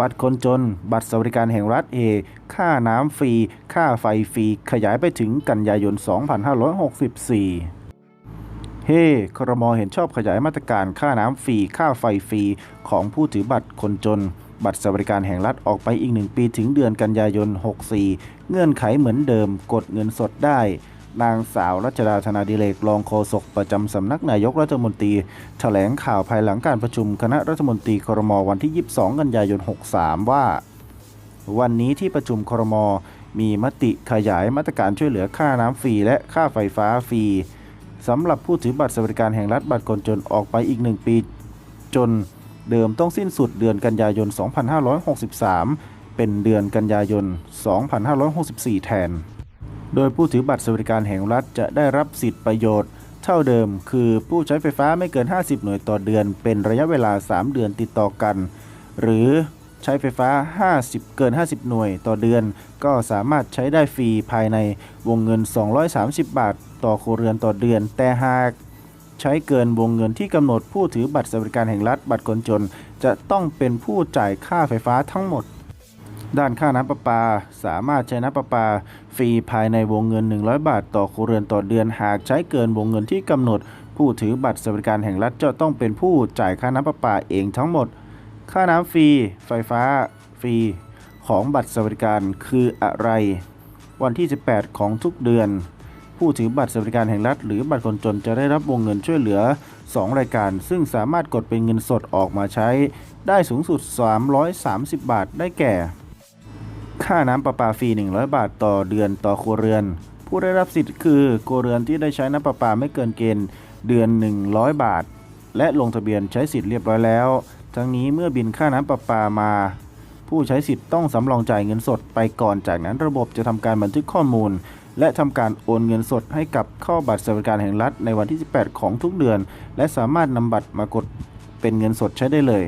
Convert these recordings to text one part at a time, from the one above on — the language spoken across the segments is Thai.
บัตรคนจน บัตรสวัสดิการแห่งรัฐเอค่าน้ำฟรี ค่าไฟฟรี ขยายไปถึงกันยายน 2564เฮ้ครมเห็นชอบขยายมาตรการค่าน้ำฟรี ค่าไฟฟรี ของผู้ถือบัตรคนจน บัตรสวัสดิการแห่งรัฐออกไปอีกหนึ่งปีถึงเดือนกันยายน 64 เงื่อนไขเหมือนเดิม กดเงินสดได้ นางสาวรัชดาธนาดิเลกรองโฆษกประจำสำนักนายกรัฐมนตรีแถลงข่าวภายหลังการประชุมคณะรัฐมนตรีครมวันที่ 22 กันยายน 63 ว่า วันนี้ที่ประชุมครมมีมติขยายมาตรการช่วยเหลือค่าน้ำฟรีและค่าไฟฟ้าฟรีสำหรับผู้ถือบัตรสวัสดิการแห่งรัฐบัตรคนจนออกไปอีกหนึ่งปี จนเดิมต้องสิ้นสุดเดือนกันยายน 2563 เป็นเดือนกันยายน 2564 แทน โดยผู้ถือบัตรสวัสดิการแห่งรัฐจะได้รับสิทธิประโยชน์ เท่าเดิม คือผู้ใช้ไฟฟ้าไม่เกิน 50 หน่วยต่อเดือน เป็นระยะเวลา 3 เดือนติดต่อกัน หรือใช้ไฟฟ้า 50 เกิน 50 หน่วยต่อเดือน ก็สามารถใช้ได้ฟรีภายในวงเงิน 230 บาท ต่อครัวเรือนต่อเดือน แต่หากใช้เกินวงเงินที่กำหนดผู้ถือบัตรสวัสดิการแห่งรัฐบัตรคนจน จะต้องเป็นผู้จ่ายค่าไฟฟ้าทั้งหมด ด้านค่าน้ำประปา สามารถใช้น้ำประปา ฟรีภายในวงเงิน 100 บาท ต่อครัวเรือนต่อเดือนหากใช้เกินวงเงินที่กำหนด ผู้ถือบัตรสวัสดิการแห่งรัฐจะต้องเป็นผู้จ่ายค่าน้ำประปาเองทั้งหมด ค่าน้ำฟรี ไฟฟ้า ฟรี ของบัตรสวัสดิการคืออะไร วันที่ 18 ของทุกเดือน ผู้ถือบัตรสวัสดิการแห่งรัฐ หรือบัตรคนจนจะได้รับวงเงินช่วยเหลือ 2 รายการ ซึ่งสามารถกดเป็นเงินสดออกมาใช้ ได้สูงสุด 330 บาทได้แก่ ค่าน้ำประปาฟรี 100 บาทต่อเดือนต่อครัวเรือน ผู้ได้รับสิทธิ์คือครัวเรือนที่ได้ใช้น้ำประปาไม่เกินเกณฑ์เดือน 100 บาท และลงทะเบียนใช้สิทธิ์เรียบร้อยแล้ว ทั้งนี้เมื่อบินค่าน้ำประปามา ผู้ใช้สิทธิ์ต้องสำรองจ่ายเงินสดไปก่อนจากนั้นระบบจะทำการบันทึกข้อมูล และทำการโอนเงินสดให้กับเข้าบัตรสวัสดิการแห่งรัฐในวันที่ 18 ของทุกเดือน และสามารถนำบัตรมากดเป็นเงินสดใช้ได้เลย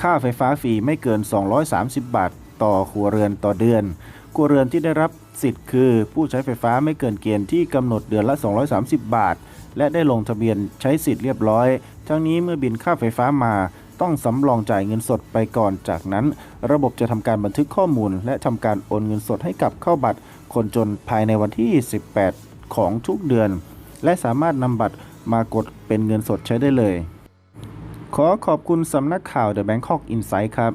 ค่าไฟฟ้าฟรีไม่เกิน 230 บาท ต่อครัวเรือนต่อเดือนครัวเรือนที่ได้รับสิทธิ์คือ ผู้ใช้ไฟฟ้าไม่เกินเกณฑ์ที่กำหนดเดือนละ 230 บาท และได้ลงทะเบียนใช้สิทธิ์เรียบร้อย ทั้งนี้เมื่อบินค่าไฟฟ้ามาต้องสำรองจ่ายเงินสดไปก่อน จากนั้น ระบบจะทำการบันทึกข้อมูล และทำการโอนเงินสดให้กับเข้าบัตร คนจนภายในวันที่ 18 ของทุกเดือน และสามารถนำบัตรมากดเป็นเงินสดใช้ได้เลย ขอขอบคุณสำนักข่าว The Bangkok Insight ครับ